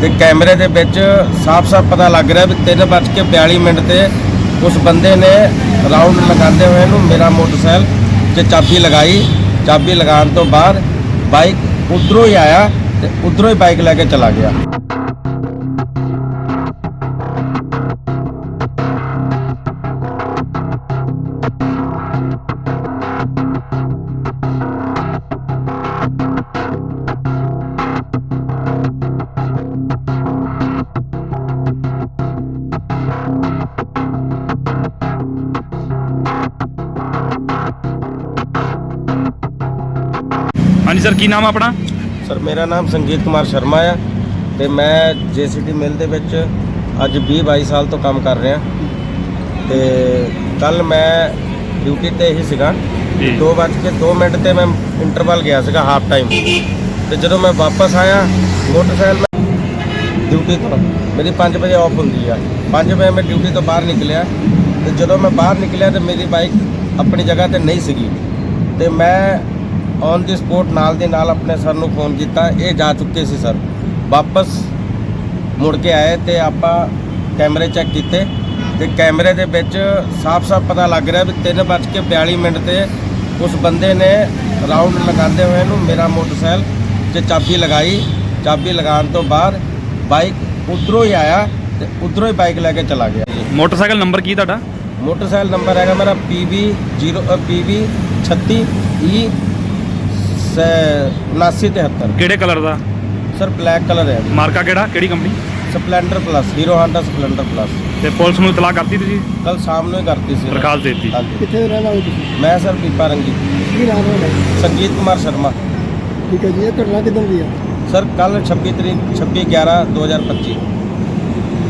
ਤੇ ਕੈਮਰੇ ਦੇ ਵਿੱਚ ਸਾਫ਼-ਸਾਫ਼ ਪਤਾ ਲੱਗ ਰਿਹਾ ਵੀ 3:42 ਮਿੰਟ ਤੇ ਉਸ ਬੰਦੇ ਨੇ ਰਾਉਂਡ ਲਗਾਉਂਦੇ ਹੋਏ ਨੂੰ ਮੇਰਾ ਮੋਟਰਸਾਈਕਲ 'ਚ ਚਾਬੀ ਲਗਾਈ। ਚਾਬੀ ਲਗਾਉਣ ਤੋਂ ਬਾਅਦ ਬਾਈਕ ਉਧਰੋਂ ਹੀ ਆਇਆ ਤੇ ਉਧਰੋਂ ਹੀ ਬਾਈਕ ਲੈ ਕੇ ਚਲਾ ਗਿਆ। ਹਾਂਜੀ ਸਰ ਕੀ ਨਾਮ ਆ ਆਪਣਾ? ਸਰ ਮੇਰਾ ਨਾਮ ਸੰਗੀਤ ਕੁਮਾਰ ਸ਼ਰਮਾ ਆ ਤੇ ਮੈਂ ਜੇਸੀਟੀ ਮਿਲ ਦੇ ਵਿੱਚ ਅੱਜ 20 22 ਸਾਲ ਤੋਂ ਕੰਮ ਕਰ ਰਿਹਾ। ਤੇ ਕੱਲ ਮੈਂ ਡਿਊਟੀ ਤੇ ਹੀ ਸੀਗਾ। ਜੀ। 2:02 ਮਿੰਟ ਤੇ ਮੈਂ ਇੰਟਰਵਲ ਗਿਆ ਸੀਗਾ ਹਾਫ ਟਾਈਮ ਤੇ ਜਦੋਂ ਮੈਂ ਵਾਪਸ ਆਇਆ ਮੋਟਰਸਾਈਕਲ ਮੈਂ ਡਿਊਟੀ ਤੋਂ ਮੇਰੀ 5 ਵਜੇ ਆਫ ਹੁੰਦੀ ਆ। 5 ਵਜੇ ਮੈਂ ਡਿਊਟੀ ਤੋਂ ਬਾਹਰ ਨਿਕਲਿਆ। ਤੇ ਜਦੋਂ ਮੈਂ ਬਾਹਰ ਨਿਕਲਿਆ ਤੇ ਮੇਰੀ ਬਾਈਕ ਆਪਣੀ ਜਗ੍ਹਾ ਤੇ ਨਹੀਂ ਸੀਗੀ। ਤੇ ਮੈਂ ਔਨ ਦੀ ਸਪੋਟ ਨਾਲ ਦੇ ਨਾਲ ਆਪਣੇ ਸਰ ਨੂੰ ਫੋਨ ਕੀਤਾ ਇਹ ਜਾ ਚੁੱਕੇ ਸੀ ਸਰ। ਵਾਪਸ ਮੁੜ ਕੇ ਆਏ ਤੇ ਆਪਾਂ ਕੈਮਰੇ ਚੈੱਕ ਕੀਤੇ ਤੇ ਕੈਮਰੇ ਦੇ ਵਿੱਚ ਸਾਫ਼-ਸਾਫ਼ ਪਤਾ ਲੱਗ ਰਿਹਾ ਵੀ 3:42 ਮਿੰਟ ਤੇ ਉਸ ਬੰਦੇ ਨੇ ਰਾਉਂਡ ਲਗਾਉਂਦੇ ਹੋਏ ਨੂੰ ਮੇਰਾ ਮੋਟਰਸਾਈਕਲ 'ਚ ਚਾਬੀ ਲਗਾਈ। ਚਾਬੀ ਲਗਾਉਣ ਤੋਂ ਬਾਅਦ ਬਾਈਕ ਉਧਰੋਂ ਹੀ ਆਇਆ ਤੇ ਉਧਰੋਂ ਹੀ ਬਾਈਕ ਲੈ ਕੇ ਚਲਾ ਗਿਆ। ਮੋਟਰਸਾਈਕਲ ਨੰਬਰ ਕੀ ਤੁਹਾਡਾ? ਮੋਟਰਸਾਈਕਲ ਨੰਬਰ ਹੈਗਾ ਮੇਰਾ PV 0 PV 36 E 7973 ਕਿਹੜੇ ਕਲਰ ਦਾ? ਸਰ ਬਲੈਕ ਕਲਰ ਹੈ। ਮਾਰਕਾ ਕਿਹੜਾ? ਕਿਹੜੀ company Splendor plus Hero Honda Splendor plus. ਤੇ ਪੁਲਿਸ ਨੂੰ ਇਤਲਾਹ ਕਰਤੀ ਤੁਸੀਂ? ਕੱਲ ਸ਼ਾਮ ਨੂੰ ਹੀ ਕਰਤੀ ਸੀ। ਦਰਖਾਸਤ ਦੇ ਦਿੱਤੀ। ਹਾਂਜੀ। ਕਿੱਥੇ ਦੇ ਰਹਿਣ ਵਾਲੇ ਤੁਸੀਂ? ਮੈਂ ਸਰ ਪੀਪਾ ਰੰਗੀ। ਕੀ ਨਾਮ ਹੈ ਤੁਹਾਡਾ? ਸੰਗੀਤ ਕੁਮਾਰ ਸ਼ਰਮਾ। ਠੀਕ ਹੈ ਜੀ ਇਹ ਘਟਨਾ ਕਿਦਾਂ ਦੀ ਹੈ ਸਰ ਕੱਲ 26 ਤਰੀਕ 26 11 2025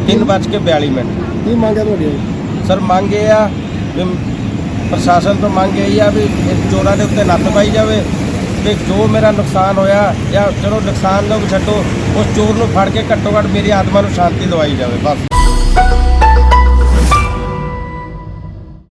3:42 ਮਿੰਟ। ਕੀ ਮੰਗ ਹੈ ਤੁਹਾਡੀ? ਸਰ ਮੰਗ ਇਹ ਆ ਵੀ ਪ੍ਰਸ਼ਾਸਨ ਤੋਂ ਮੰਗ ਇਹ ਆ ਵੀ ਇਹ ਚੋਰਾਂ ਦੇ ਉੱਤੇ ਨੱਥ ਪਾਈ ਜਾਵੇ। ਤੇ ਜੋ ਮੇਰਾ ਨੁਕਸਾਨ ਹੋਇਆ ਜਾਂ ਚਲੋ ਨੁਕਸਾਨ ਨੂੰ ਵੀ ਛੱਡੋ, ਉਸ ਚੋਰ ਨੂੰ ਫੜ ਕੇ ਘੱਟੋ ਘੱਟ ਮੇਰੀ ਆਤਮਾ ਨੂੰ ਸ਼ਾਂਤੀ ਦਵਾਈ ਜਾਵੇ, ਬਸ।